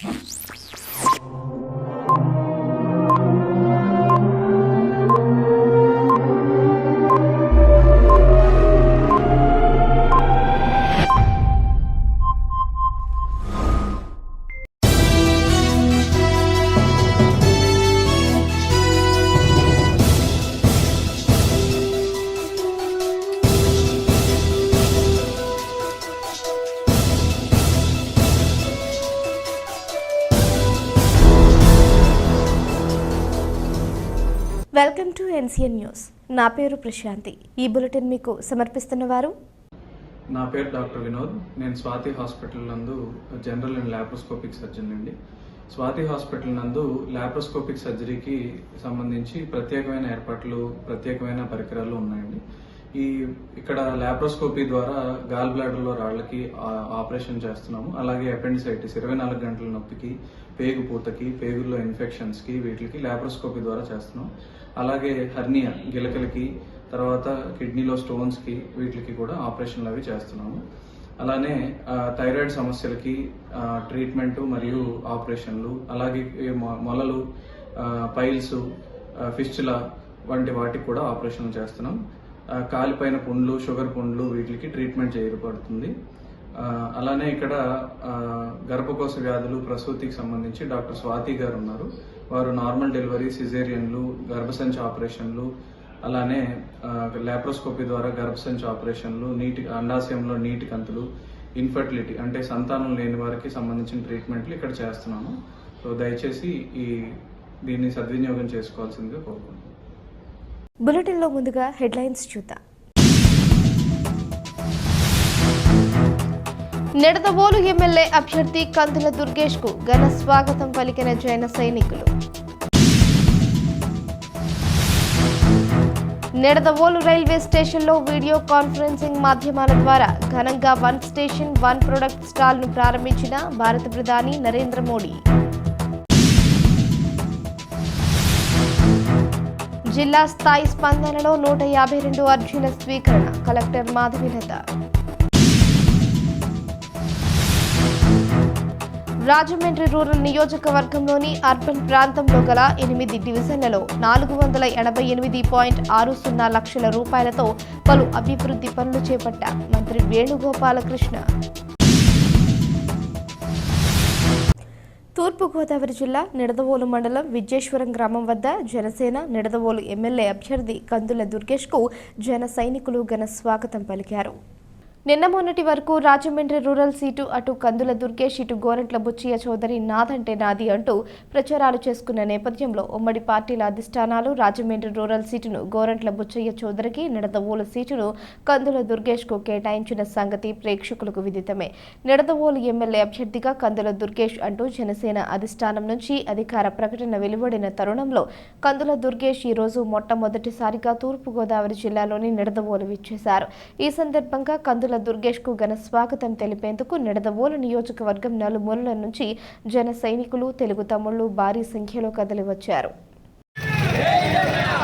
Jesus. Welcome to NCN news. నా పేరు ప్రశాంతి. ఈ బులెటిన్ మీకు సమర్పిస్తున్న వారు? నా పేరు డాక్టర్ వినోద్. నేను స్వాతి హాస్పిటల్ నందు జనరల్ అండ్ లాప్రోస్కోపిక్ సర్జన్ అండి. స్వాతి హాస్పిటల్ నందు లాప్రోస్కోపిక్ సర్జరీకి సంబంధించి ప్రత్యేకమైన ఏర్పాట్లు ప్రత్యేకమైన పరికరాలు ఉన్నాయండి. ఈ ఇక్కడ లాప్రోస్కోపీ ద్వారా గాల్ బ్లాడర్లో రాళ్ళకి ఆపరేషన్ చేస్తున్నాము. అలాగే అపెండిసైటిస్ ఇరవై నాలుగు గంటల నొప్పికి పేగు పూతకి పేగుల్లో ఇన్ఫెక్షన్స్కి వీటికి లాప్రోస్కోపీ ద్వారా చేస్తున్నాం. అలాగే హర్నియా గిలకలకి తర్వాత కిడ్నీలో స్టోన్స్కి వీటికి కూడా ఆపరేషన్లు అవి చేస్తున్నాము. అలానే థైరాయిడ్ సమస్యలకి ట్రీట్మెంట్ మరియు ఆపరేషన్లు అలాగే మొ- మొలలు పైల్స్ ఫిస్చుల వంటి వాటికి కూడా ఆపరేషన్లు చేస్తున్నాం. కాలిపైన పుండ్లు షుగర్ పుండ్లు వీటికి ట్రీట్మెంట్ చేయబడుతుంది. అలానే ఇక్కడ గర్భకోశ వ్యాధులు ప్రసూతికి సంబంధించి డాక్టర్ స్వాతి గారు ఉన్నారు. వారు నార్మల్ డెలివరీ సిజేరియన్లు గర్భసంచి ఆపరేషన్లు అలానే లాప్రోస్కోపీ ద్వారా గర్భసంచి ఆపరేషన్లు నీటి అండాశయంలో నీటి కంతులు ఇన్ఫర్టిలిటీ అంటే సంతానం లేని వారికి సంబంధించిన ట్రీట్మెంట్లు ఇక్కడ చేస్తున్నాము సో దయచేసి ఈ దీన్ని సద్వినియోగం చేసుకోవాల్సిందిగా కోరుకుంటున్నాను. బులెటిన్లో ముందుగా హెడ్లైన్స్ చూద్దాం. నిడదవోలు ఎమ్మెల్యే అభ్యర్థి కందుల దుర్గేష్కు ఘన స్వాగతం పలికిన జైన సైనికులు. నిడదవోలు రైల్వే స్టేషన్లో వీడియో కాన్ఫరెన్సింగ్ మాధ్యమాల ద్వారా ఘనంగా వన్ స్టేషన్ వన్ ప్రొడక్ట్ స్టాల్ను ప్రారంభించిన భారత ప్రధాని నరేంద్ర మోడీ. జిల్లా స్థాయి స్పందనలో నూట యాభై రెండు అర్జీల స్వీకరణ కలెక్టర్ మాధవిలత. రాజమండ్రి రూరల్ నియోజకవర్గంలోని అర్బన్ ప్రాంతంలో గల ఎనిమిది డివిజన్లలో నాలుగు వందల ఎనభై ఎనిమిది పాయింట్ ఆరు సున్నా లక్షల రూపాయలతో పలు అభివృద్ధి పనులు చేపట్ట మంత్రి వేణుగోపాలకృష్ణ. తూర్పుగోదావరి జిల్లా నిడదవోలు మండలం విజయేశ్వరం గ్రామం వద్ద జనసేన నిడదవోలు ఎమ్మెల్యే అభ్యర్థి కందుల దుర్గేష్కు జన సైనికులు ఘన స్వాగతం పలికారు. నిన్న మొన్నటి వరకు రాజమండ్రి రూరల్ సీటు అటు కందుల దుర్గేష్ ఇటు గోరంట్ల బుచ్చయ్య చౌదరి నాదంటే నాది అంటూ ప్రచారాలు చేసుకున్న నేపథ్యంలో ఉమ్మడి పార్టీల అధిష్టానాలు రాజమండ్రి రూరల్ సీటును గోరంట్ల బుచ్చయ్య చౌదరికి నిడదవోలు సీటును కందుల దుర్గేష్కు కేటాయించిన సంగతి ప్రేక్షకులకు విదితమే. నిడదవోలు ఎమ్మెల్యే అభ్యర్థిగా కందుల దుర్గేష్ అంటూ జనసేన అధిష్టానం నుంచి అధికార ప్రకటన వెలువడిన తరుణంలో కందుల దుర్గేష్ ఈ రోజు మొట్టమొదటిసారిగా తూర్పుగోదావరి జిల్లాలోని నిడదవోలు విచ్చేశారు. ఈ సందర్భంగా కందుల దుర్గేష్కు ఘన స్వాగతం తెలిపేందుకు నిడదవోలు నియోజకవర్గం నలుమూలల నుంచి జన సైనికులు తెలుగు తమ్ముళ్ళు భారీ సంఖ్యలో కదలివచ్చారు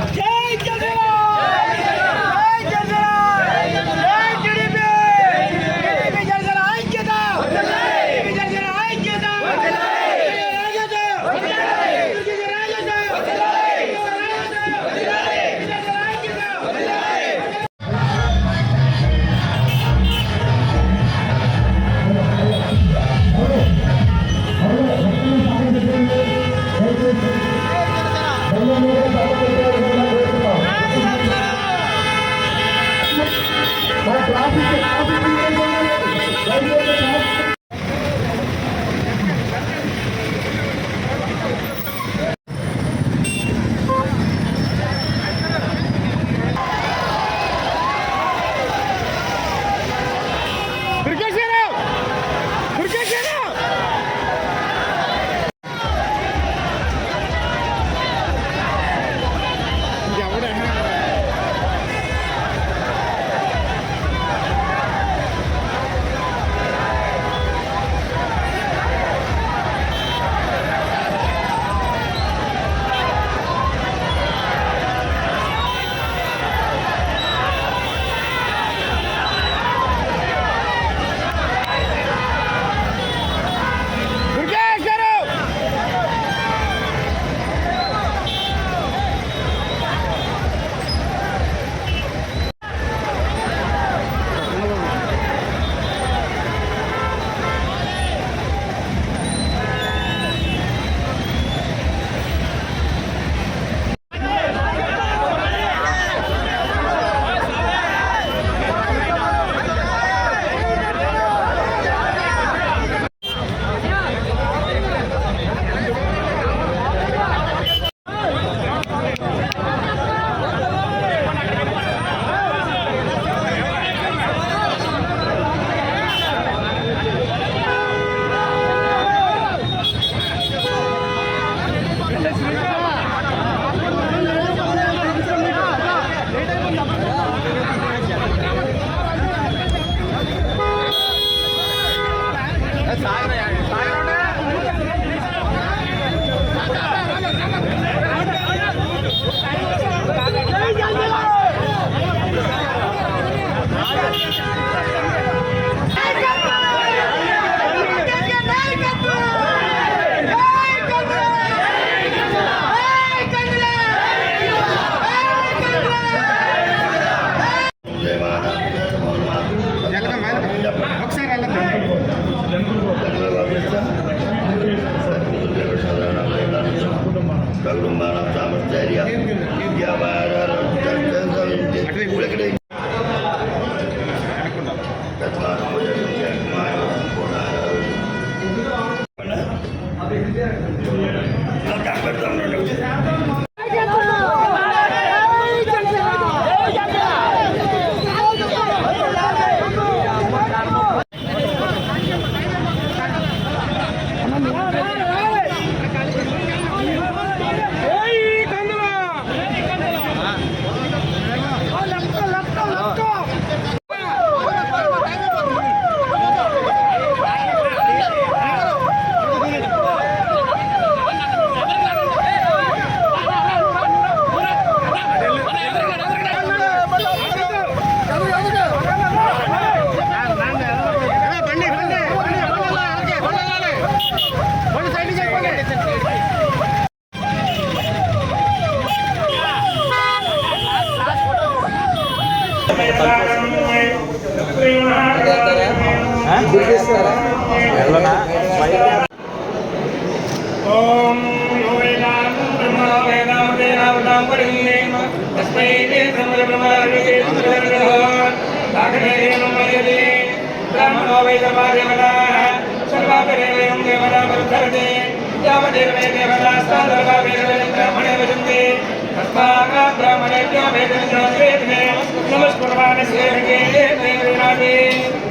వచ్చారు. यावदेवे देवतास्तादर्भावेदवे ब्राह्मणे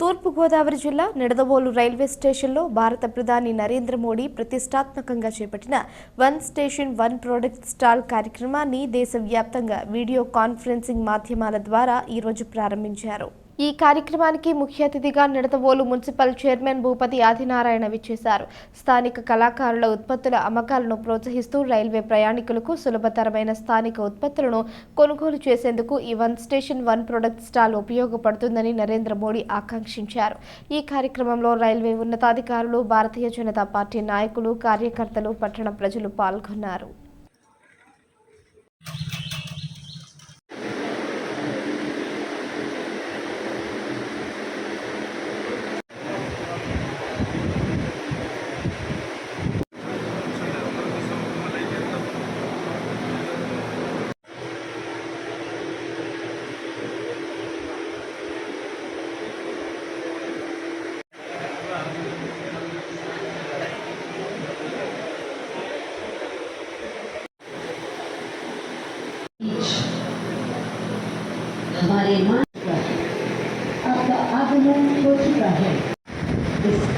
తూర్పుగోదావరి జిల్లా నిడదవోలు రైల్వే స్టేషన్లో భారత ప్రధాని నరేంద్ర మోడీ ప్రతిష్టాత్మకంగా చేపట్టిన one station one product stall కార్యక్రమాన్ని దేశవ్యాప్తంగా వీడియో కాన్ఫరెన్సింగ్ మాధ్యమాల ద్వారా ఈరోజు ప్రారంభించారు. ఈ కార్యక్రమానికి ముఖ్య అతిథిగా నిడతవోలు మున్సిపల్ చైర్మన్ భూపతి ఆదినారాయణ విచ్చేశారు. స్థానిక కళాకారుల ఉత్పత్తుల అమ్మకాలను ప్రోత్సహిస్తూ రైల్వే ప్రయాణికులకు సులభతరమైన స్థానిక ఉత్పత్తులను కొనుగోలు చేసేందుకు ఈ one station one product stall ఉపయోగపడుతుందని నరేంద్ర మోడీ ఆకాంక్షించారు. ఈ కార్యక్రమంలో రైల్వే ఉన్నతాధికారులు భారతీయ జనతా పార్టీ నాయకులు కార్యకర్తలు పట్టణ ప్రజలు పాల్గొన్నారు.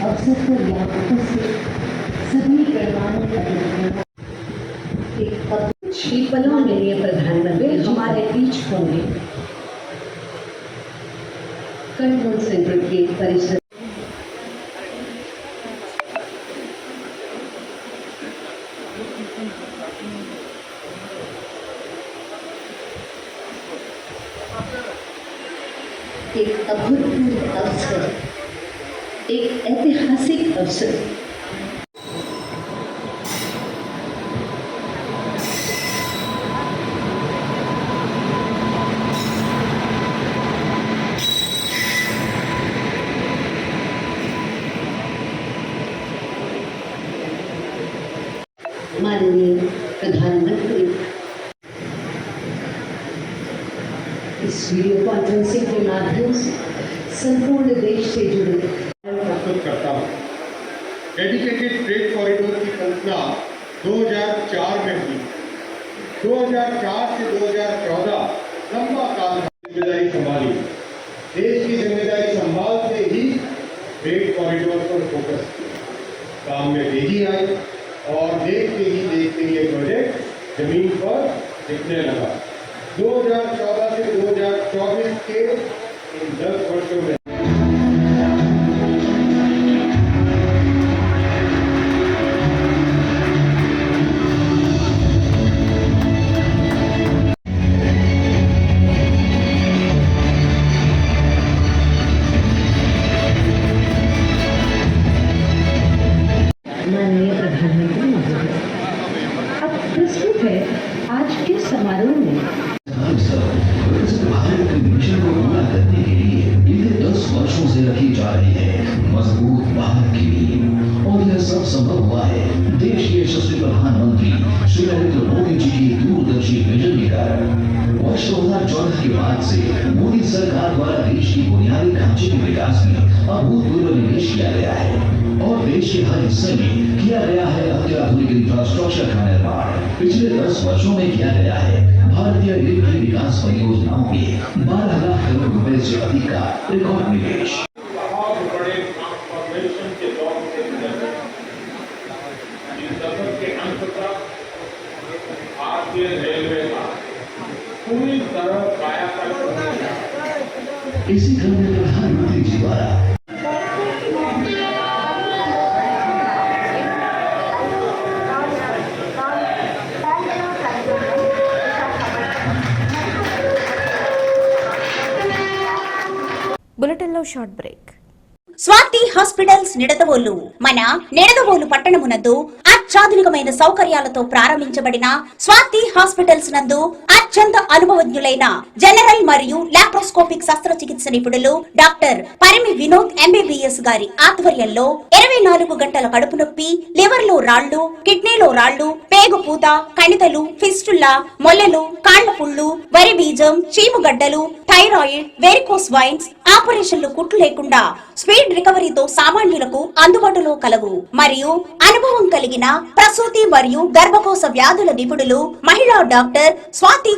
अवसर पर नागरिकों से सभी पैमानों पर एक पदशील प्रधानमंत्री हमारे बीच होंगे। कंट्रोल सेंटर के परिसर ऐतिहासिक अवसर माननीय प्रधानमंत्री इस वीडियो कॉन्फ्रेंसिंग के माध्यम से संपूर्ण देश से जुड़े डेडिकेटेड ट्रेड कॉरिडोर की कल्पना 2004 में हुई। 2004 से 2014 लंबा काल ज़िम्मेदारी संभाली। देश की ज़िम्मेदारी संभालते ही ट्रेड कॉरिडोर पर फोकस काम में तेज़ी आई और देखते ही देखते ये प्रोजेक्ट ज़मीन पर दिखने लगा। 2014 से 2024 के इन 10 वर्षों में दशक के अंत तक भारतीय रेलवे का पूरी तरह कायाकल्प हो गया इसी क्रम में प्रधानमंत्री जी द्वारा బులెటిన్లో short break Swathi hospitals Nidadavolu మన నిడదవోలు పట్టణమునందు అత్యాధునికమైన సౌకర్యాలతో ప్రారంభించబడిన స్వాతి హాస్పిటల్స్ నందు అత్యంత అనుభవజ్ఞులైన జనరల్ మరియు లాప్రోస్కోపిక్ శస్త్రచికిత్స నిపుణులు డాక్టర్ పరిమి వినోద్ ఎంబీబీఎస్ గారి ఆధ్వర్యంలో ఇరవై నాలుగు గంటల కడుపు నొప్పి లివర్లో రాళ్ళు కిడ్నీలో రాళ్ళు పేగు పూత కణితలు ఫిస్టుల్లా మొల్లలు కాళ్ళ పుళ్ళు వరి బీజం చీముగడ్డలు థైరాయిడ్ వెరికోస్ వైన్స్ ఆపరేషన్లు కుట్లు లేకుండా స్పీడ్ రికవరీతో సామాన్యులకు అందుబాటులో కలవు. మరియు అనుభవం కలిగిన ప్రసూతి మరియు గర్భకోశ వ్యాధుల నిపుణులు మహిళా doctor Swathi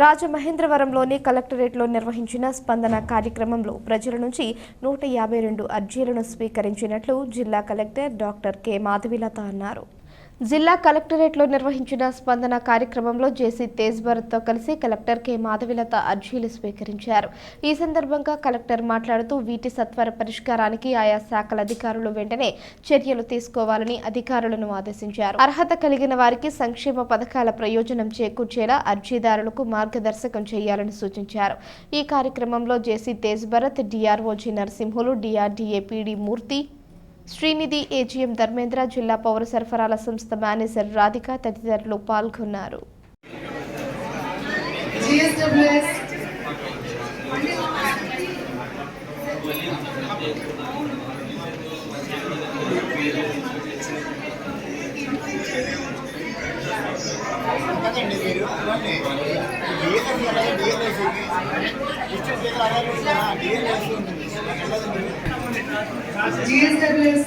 రాజమహేంద్రవరంలోని కలెక్టరేట్లో నిర్వహించిన స్పందన కార్యక్రమంలో ప్రజల నుంచి నూట యాభై రెండు అర్జీలను స్వీకరించినట్లు జిల్లా కలెక్టర్ డాక్టర్ కె మాధవిలత అన్నారు. జిల్లా కలెక్టరేట్లో నిర్వహించిన స్పందన కార్యక్రమంలో జేసీ తేజ్ భరత్తో కలిసి కలెక్టర్ కె మాధవిలత అర్జీలు స్వీకరించారు. ఈ సందర్భంగా కలెక్టర్ మాట్లాడుతూ వీటి సత్వర పరిష్కారానికి ఆయా శాఖల అధికారులు వెంటనే చర్యలు తీసుకోవాలని అధికారులను ఆదేశించారు. అర్హత కలిగిన వారికి సంక్షేమ పథకాల ప్రయోజనం చేకూర్చేలా అర్జీదారులకు మార్గదర్శకం చేయాలని సూచించారు. ఈ కార్యక్రమంలో JC Tej Bharat డిఆర్ఓజీ Narasimhulu DRDA PD Murthy Srinidhi AGM Dharmendra జిల్లా పౌర సరఫరాల సంస్థ మేనేజర్ రాధిక తదితరులు పాల్గొన్నారు DSWS.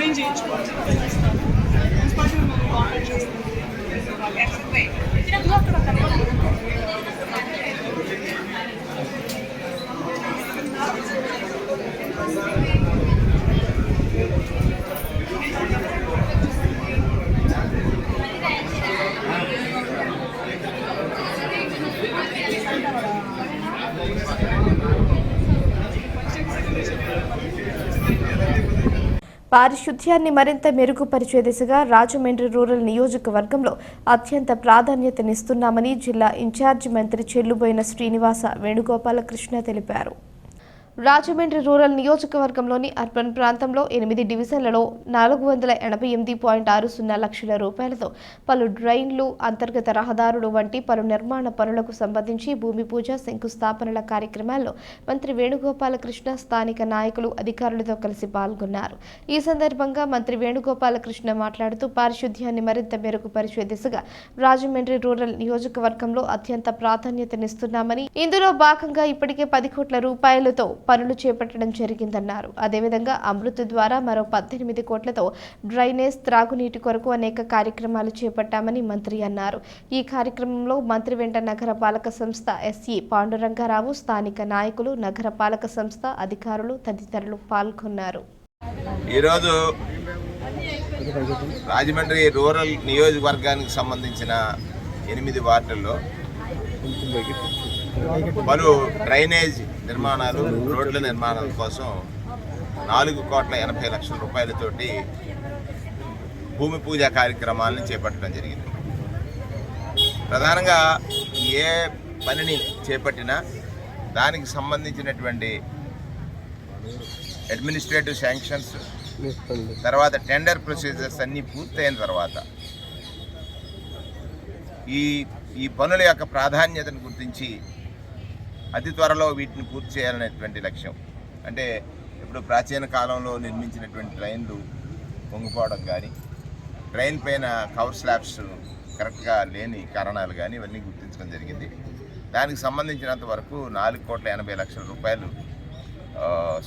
Grande, tipo, a gente pode ir uma loja de... Essa. పారిశుధ్యాన్ని మరింత మెరుగుపరిచే దిశగా రాజమండ్రి రూరల్ నియోజకవర్గంలో అత్యంత ప్రాధాన్యతనిస్తున్నామని జిల్లా ఇన్ఛార్జి మంత్రి చెల్లుబోయిన శ్రీనివాస వేణుగోపాలకృష్ణ తెలిపారు. రాజమండ్రి రూరల్ నియోజకవర్గంలోని అర్బన్ ప్రాంతంలో ఎనిమిది డివిజన్లలో నాలుగు వందల ఎనభై ఎనిమిది పాయింట్ ఆరు సున్నా లక్షల రూపాయలతో పలు డ్రైన్లు అంతర్గత రహదారులు వంటి పలు నిర్మాణ పనులకు సంబంధించి భూమి పూజ శంకుస్థాపనల కార్యక్రమాల్లో మంత్రి వేణుగోపాలకృష్ణ స్థానిక నాయకులు అధికారులతో కలిసి పాల్గొన్నారు. ఈ సందర్భంగా మంత్రి వేణుగోపాలకృష్ణ మాట్లాడుతూ పారిశుధ్యాన్ని మరింత మెరుగుపరిచే దిశగా రాజమండ్రి రూరల్ నియోజకవర్గంలో అత్యంత ప్రాధాన్యతనిస్తున్నామని. ఇందులో భాగంగా ఇప్పటికే పది కోట్ల రూపాయలతో పనులు చేపట్టడం జరిగిందన్నారు. అదేవిధంగా అమృత్ ద్వారా మరో పద్దెనిమిది కోట్లతో డ్రైనేజ్ త్రాగునీటి కొరకు అనేక కార్యక్రమాలు చేపట్టామని మంత్రి అన్నారు. ఈ కార్యక్రమంలో మంత్రి వెంట నగర పాలక సంస్థ ఎస్ఈ పాండురంగారావు స్థానిక నాయకులు నగర పాలక సంస్థ అధికారులు తదితరులు పాల్గొన్నారు. ఈరోజు రాజమండ్రి రూరల్ నియోజకవర్గానికి సంబంధించిన ఎనిమిది వార్డుల్లో పలు డ్రైనేజ్ నిర్మాణాలు రోడ్ల నిర్మాణాల కోసం నాలుగు కోట్ల ఎనభై లక్షల రూపాయలతోటి భూమి పూజ కార్యక్రమాలను చేపట్టడం జరిగింది. ప్రధానంగా ఏ పనిని చేపట్టినా దానికి సంబంధించినటువంటి అడ్మినిస్ట్రేటివ్ శాంక్షన్స్ తర్వాత టెండర్ ప్రొసీజర్స్ అన్నీ పూర్తయిన తర్వాత ఈ ఈ పనుల యొక్క ప్రాధాన్యతను గుర్తించి అతి త్వరలో వీటిని పూర్తి చేయాలనేటువంటి లక్ష్యం. అంటే ఇప్పుడు ప్రాచీన కాలంలో నిర్మించినటువంటి ట్రైన్లు పొంగిపోవడం కానీ ట్రైన్ పైన కవర్ స్లాబ్స్ కరెక్ట్గా లేని కారణాలు కానీ ఇవన్నీ గుర్తించడం జరిగింది. దానికి సంబంధించినంత వరకు నాలుగు కోట్ల ఎనభై లక్షల రూపాయలు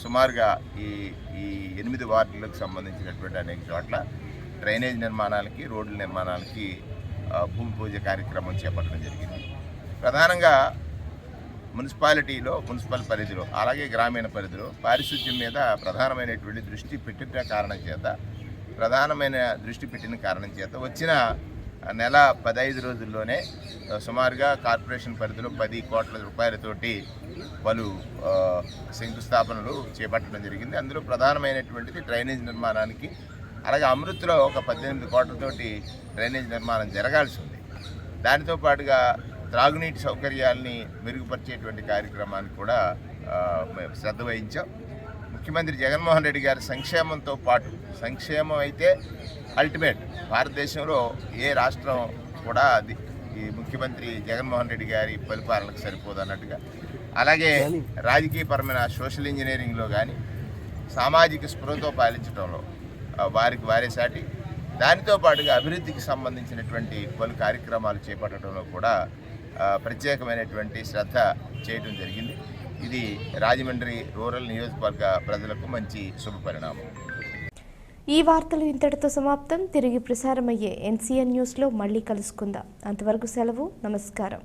సుమారుగా ఈ ఈ ఎనిమిది వార్డులకు సంబంధించినటువంటి అనేక చోట్ల డ్రైనేజ్ నిర్మాణాలకి రోడ్ల నిర్మాణాలకి భూమి పూజ కార్యక్రమం చేపట్టడం జరిగింది. ప్రధానంగా మున్సిపాలిటీలో మున్సిపల్ పరిధిలో అలాగే గ్రామీణ పరిధిలో పారిశుద్ధ్యం మీద ప్రధానమైనటువంటి దృష్టి పెట్టిన కారణం చేత ప్రధానమైన దృష్టి పెట్టిన కారణం చేత వచ్చిన నెల పదహైదు రోజుల్లోనే సుమారుగా కార్పొరేషన్ పరిధిలో పది కోట్ల రూపాయలతోటి పలు శంకుస్థాపనలు చేపట్టడం జరిగింది. అందులో ప్రధానమైనటువంటిది డ్రైనేజ్ నిర్మాణానికి అలాగే అమృత్లో ఒక పద్దెనిమిది కోట్లతోటి డ్రైనేజ్ నిర్మాణం జరగాల్సి ఉంది. దానితో పాటుగా త్రాగునీటి సౌకర్యాల్ని మెరుగుపరిచేటువంటి కార్యక్రమానికి కూడా శ్రద్ధ వహించాం. ముఖ్యమంత్రి జగన్మోహన్ రెడ్డి గారి సంక్షేమంతో పాటు సంక్షేమం అయితే అల్టిమేట్. భారతదేశంలో ఏ రాష్ట్రం కూడా అది ఈ ముఖ్యమంత్రి జగన్మోహన్ రెడ్డి గారి పరిపాలనకు సరిపోదు అన్నట్టుగా. అలాగే రాజకీయపరమైన సోషల్ ఇంజనీరింగ్లో కానీ సామాజిక స్పృహతో పాలించడంలో వారికి వారే సాటి. దానితో పాటుగా అభివృద్ధికి సంబంధించినటువంటి పలు కార్యక్రమాలు చేపట్టడంలో కూడా ప్రత్యేకమైనటువంటి శ్రద్ధ చేయడం జరిగింది. ఇది రాజమండ్రి రూరల్ నియోజకవర్గ ప్రజలకు మంచి శుభ పరిణామం ఈ వార్తలు ఇంతటితో సమాప్తం. తిరిగి ప్రసారమయ్యే ఎన్సీఎన్ న్యూస్లో మళ్ళీ కలుసుకుందాం. అంతవరకు సెలవు. నమస్కారం.